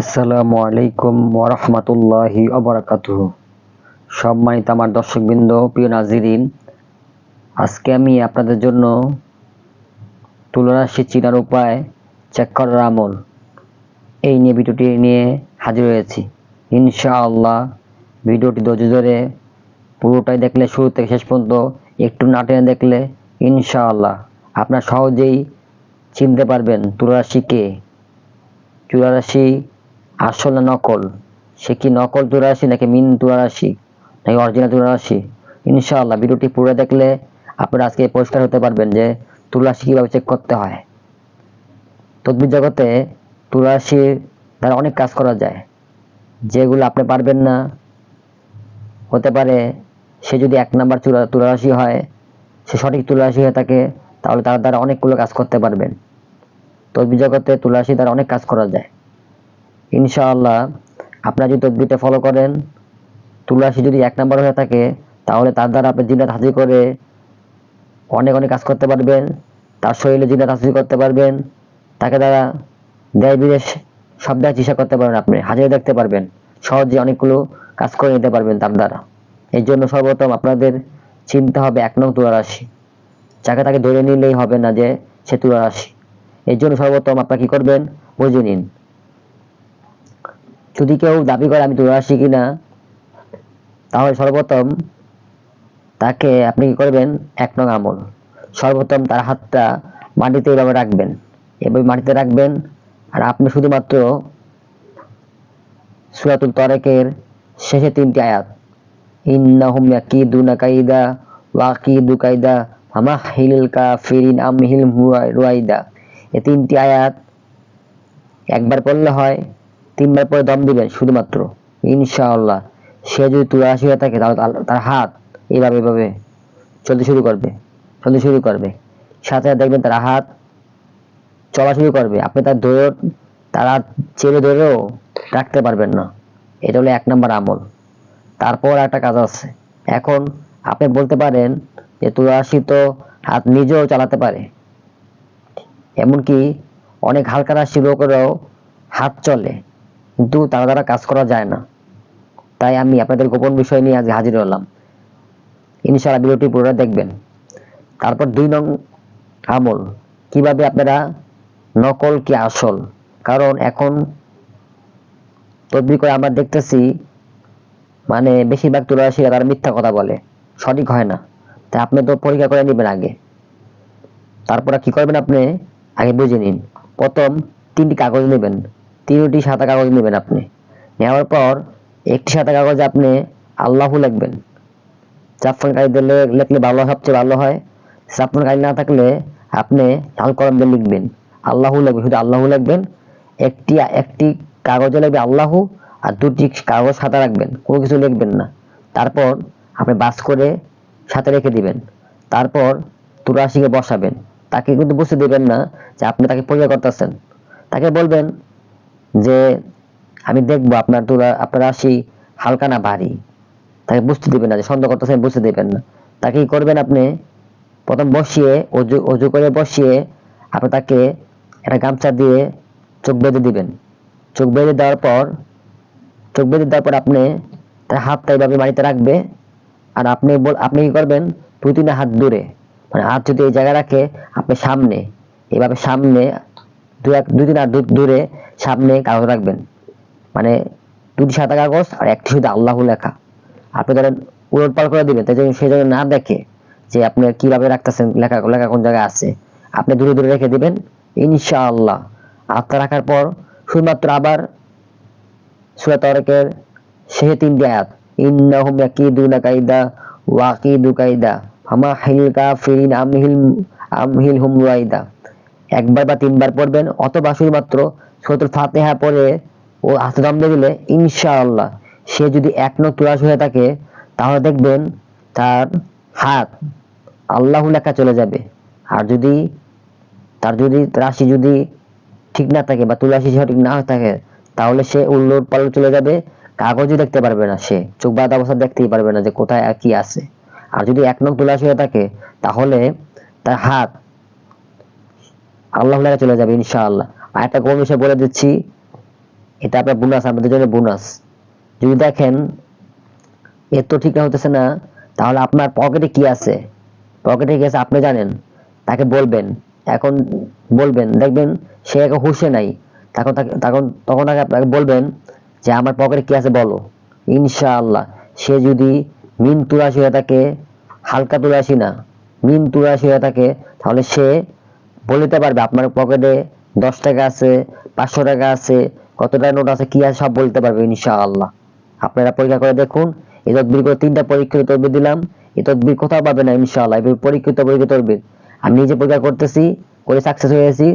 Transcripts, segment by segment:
আসসালামু আলাইকুম ওরহমতুল্লাহি অবরাকাতুহ সম্মানিত আমার দর্শকবৃন্দ, প্রিয় নাজিরিন, আজকে আমি আপনাদের জন্য তুলনাশি চিনার উপায় চেক করার আমল এই নিয়ে ভিডিওটি নিয়ে হাজির হয়েছি। ইনশাআল্লাহ ভিডিওটি ধৈর্য ধরে পুরোটাই দেখলে, শুরু থেকে শেষ পর্যন্ত একটু না টেনে দেখলে ইনশাআল্লাহ আপনার সহজেই চিনতে পারবেন তুলারাশি কে। চুরাশি আসল না নকল। সে কি নকল চুরাশি নাকি মিন চুরাশি নাকি অরিজিনাল চুরাশি ইনশাআল্লাহ, ভিডিওটি পুরো দেখলে আপনারা আজকে পরিষ্কার হতে পারবেন যে তুলাশি কীভাবে চেক করতে হয়। তদ্বির জগতে তুলাশির দ্বারা অনেক কাজ করা যায়। যেগুলো আপনি পারবেন না। হতে পারে সে যদি এক নাম্বার চুরা তুলারাশি হয়, সে সঠিক তুলারাশি হয়ে থাকে, তাহলে তার দ্বারা অনেকগুলো কাজ করতে পারবেন। তদ্বির জগতে তুলারাশি দ্বারা অনেক কাজ করা যায়। ইনশাআল্লাহ, আপনারা যদি তদবিরটা ফলো করেন তুলারাশি যদি এক নম্বর হয়ে থাকে, তাহলে তার দ্বারা আপনি জিনাত হাজির করে অনেক অনেক কাজ করতে পারবেন, তার শরীরে জিনাত হাজির করতে পারবেন, তাকে দ্বারা দেয় বিদেশ সব দেয় চিকিৎসা করতে পারবেন আপনি, হাজিরে দেখতে পারবেন, সহজে অনেকগুলো কাজ করে নিতে পারবেন তার দ্বারা। এই জন্য সর্বপ্রথম আপনাদের চিন্তা হবে এক নং তুলারাশি, যাকে তাকে ধরে নিলেই হবে না যে সে তুলারাশি। এর জন্য সর্বপ্রথম আপনারা কি করবেন? বুঝে নিন। যদি কেউ দাবি করে আমি তুলারাশি কিনা, তাহলে সর্বপ্রথম তাকে আপনি কি করবেন? এক নং আমল। সর্বপ্রথম তার হাতটা মাটিতে এভাবে রাখবেন। এভাবে মাটিতে রাখবেন। আর আপনি শুধুমাত্র সুরাতুল তরেকের শেষে তিনটি আয়াত আমহিল রুয়াইদা। তিনটি আয়াত একবার পড়লে হয় তিনবার পরে দম দিবেন শুধুমাত্র। ইনশাআল্লাহ। সে যদি তুলাশি হয়ে থাকে, তাহলে তার- হাত এইভাবে এভাবে চলতে শুরু করবে, চলতে শুরু করবে। সাথে দেখবেন তার হাত চলা শুরু করবে। আপনি তার ধরে তারা চেপে ধরেও রাখতে পারবেন না। এটা হলো এক নম্বর আমল। তারপর একটা কাজ আছে। এখন আপনি বলতে পারেন যে তুলাসী তো হাত নিজেও চালাতে পারে। এমনকি অনেক হালকা রাশি লোকেরাও হাত চলে। কিন্তু তারা দ্বারা কাজ করা যায় না। তাই আমি আপনাদের গোপন বিষয় নিয়ে আজ হাজির হলাম। ইনশাআল্লাহ ভিডিওটি পুরোটা দেখবেন। তারপর দুই নং আমল, কীভাবে আপনারা নকল কি আসল? কারণ এখন তদবির করে আমরা দেখতেছি মানে বেশিরভাগ তুলারাশিরা তারা মিথ্যা কথা বলে, সঠিক হয় না। তাই আপনি তো পরীক্ষা করে নেবেন আগে। তারপরে কি করবেন আপনি? আগে বুঝে নিন। প্রথম তিনটি কাগজ নেবেন। তিনটি সাদা কাগজ নেবেন আপনি। নেওয়ার পর একটি সাদা কাগজে আপনি আল্লাহু লিখবেন। লে- লিখলে ভালো, সবচেয়ে ভালো হয়। কালি না থাকলে আপনি লাল কলম দিয়ে লিখবেন। আল্লাহু লিখবেন, শুধু আল্লাহু লিখবেন। একটি একটি কাগজে লিখবে আল্লাহু আর দুটি কাগজ সাদা রাখবেন। কোনো কিছু লিখবেন না। তারপর আপনি বাস করে সাথে রেখে দিবেন। তারপর তুরাশিকে বসাবেন। তাকে কিন্তু বুঝতে দেবেন না যে আপনি তাকে পরীক্ষা করতেছেন। তাকে বলবেন যে আমি দেখব আপনার তুলা আপনার রাশি হালকা না ভারী। তাকে বুঝতে দিবেন না, যে সন্দেহ করতেছেন বুঝতে দিবেন না। তাকে কি করবেন আপনি প্রথম বসিয়ে, অজু অজু করে বসিয়ে আপনি তাকে একটা গামছা দিয়ে চোখ বেঁধে দিবেন। চোখ বেঁধে দেওয়ার পর, চোখ বেঁধে দেওয়ার পর আপনি তার হাতটা এইভাবে মাটিতে রাখবে আর আপনি আপনি কি করবেন? দুই তিন হাত দূরে। মানে হাত যদি এই জায়গায় রাখে, আপনি সামনে, এভাবে সামনে দু এক, দুই তিন হাত দূরে সামনে কাগজ রাখবেন। মানে দুটি সাদা কাগজ আর একটি শুধু আল্লাহ লেখা। আপনি ধরেন উলট পাল করে দিবেন, তাই সে যেন না দেখে যে আপনি কীভাবে রাখতেছেন লেখা লেখা কোন জায়গায় আছে। আপনি দূরে দূরে রেখে দিবেন, ইনশাআল্লাহ। আত্মা রাখার পর শুধুমাত্র আবার সূরা তরকের শেষে তিনটি আয়াত, ইন্নাহুম ইয়াকিদুনা কাইদা ওয়াকিদু কাইদা, হামা হিল কাফিরিন আমহিল আমহিল হুম একবার বা তিনবার পড়বেন, অথবা শুধুমাত্র সূরাতুল ফাতিহা পড়ে ও হাতে দিলে ইনশাআল্লাহ, সে যদি এক নখ তুলাস হয়ে থাকে, তাহলে দেখবেন তার হাত আল্লাহ লেখা চলে যাবে। আর যদি তার যদি রাশি যদি ঠিক না থাকে বা তুলাশি সঠিক না থাকে, তাহলে সে উল্লোর পাল্ট চলে যাবে কাগজই দেখতে পারবে না সে, চোখ বাদ অবস্থা দেখতেই পারবে না যে কোথায় কি আছে। আর যদি এক নং তুলাশি হয়ে থাকে, তাহলে তার হাত আল্লাহ লেখা চলে যাবে, ইনশাআল্লাহ। আর একটা কোন বিষয় বলে দিচ্ছি। এটা আপনার বোনাস আমাদের জন্য বোনাস যদি দেখেন এর তো ঠিক হতেছে না, তাহলে আপনার পকেটে কি আছে? পকেটে কি আছে আপনি জানেন। তাকে বলবেন। এখন বলবেন, দেখবেন সে এখন হুশে নাই। তখন তখন তখন তাকে আপনাকে বলবেন যে, আমার পকেটে কি আছে বলো? ইনশাআল্লাহ। সে যদি মিন তুরাশি হয়ে থাকে, হালকা তুরাশি না, মিন তুরাশি হয়ে থাকে, তাহলে সে বলতে পারবে আপনার পকেটে দশ টাকা আছে, পাঁচশো টাকা আছে কত টাকা নোট আছে, কি আছে সব বলতে পারবে ইনশাআল্লাহ। আপনারা পরীক্ষা করে দেখুন, এই তদবির করে তিনটা পরীক্ষিত তদবির দিলাম, এই তদবির কোথাও পাবে না ইনশাআল্লাহ এবার পরীক্ষিত পরীক্ষিত তদবির। আমি নিজে পরীক্ষা করতেছি, করে সাকসেস হয়েছি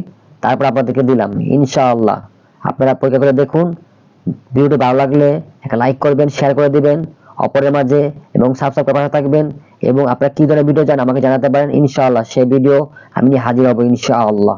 তারপর আপনাদেরকে দিলাম, ইনশাআল্লাহ। আপনারা পরীক্ষা করে দেখুন, ভিডিওটি ভালো লাগলে একটা লাইক করবেন শেয়ার করে দিবেন, অপরের মাঝে এবং সাবস্ক্রাইব করে থাকবেন, এবং আপনারা কি ধরনের ভিডিও চান আমাকে জানাতে পারেন, ইনশাআল্লাহ, সেই ভিডিও আমি হাজির হব ইনশাআল্লাহ।